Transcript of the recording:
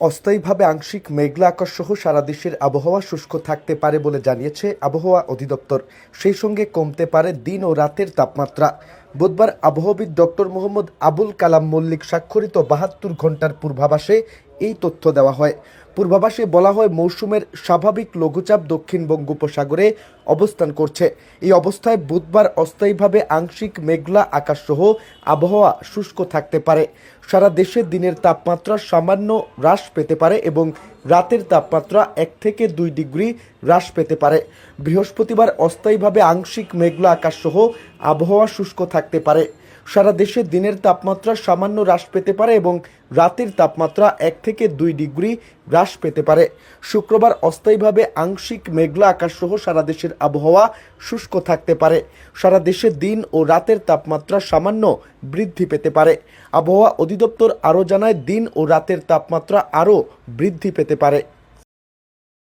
অস্থায়ীভাবে আংশিক মেঘলা আকাশ সহ সারা দেশের আবহাওয়া শুষ্ক থাকতে পারে বলে জানিয়েছে আবহাওয়া অধিদপ্তর। সেই সঙ্গে কমতে পারে দিন ও রাতের তাপমাত্রা। বুধবার আবহাওয়াবিদ ডক্টর মোহাম্মদ আবুল কালাম মল্লিক স্বাক্ষরিত বাহাত্তর ঘণ্টার পূর্বাভাসে এই তথ্য দেওয়া হয়। পূর্বাভাসে বলা হয়, মৌসুমের স্বাভাবিক লঘুচাপ দক্ষিণ বঙ্গোপসাগরে অবস্থান করছে। এই অবস্থায় বুধবার অস্থায়ীভাবে আংশিক মেঘলা আকাশসহ আবহাওয়া শুষ্ক থাকতে পারে। সারা দেশে দিনের তাপমাত্রা সামান্য হ্রাস পেতে পারে এবং রাতের তাপমাত্রা এক থেকে দুই ডিগ্রি হ্রাস পেতে পারে। বৃহস্পতিবার অস্থায়ীভাবে আংশিক মেঘলা আকাশসহ আবহাওয়া শুষ্ক থাকতে পারে। সারা দেশে দিনের তাপমাত্রা সামান্য হ্রাস পেতে পারে এবং রাতের তাপমাত্রা এক থেকে দুই ডিগ্রি হ্রাস পেতে পারে। শুক্রবার অস্থায়ীভাবে আংশিক মেঘলা আকাশসহ সারা দেশের আবহাওয়া শুষ্ক থাকতে পারে। সারা দেশে দিন ও রাতের তাপমাত্রা সামান্য বৃদ্ধি পেতে পারে। আবহাওয়া অধিদপ্তর আরও জানায়, দিন ও রাতের তাপমাত্রা আরও বৃদ্ধি পেতে পারে।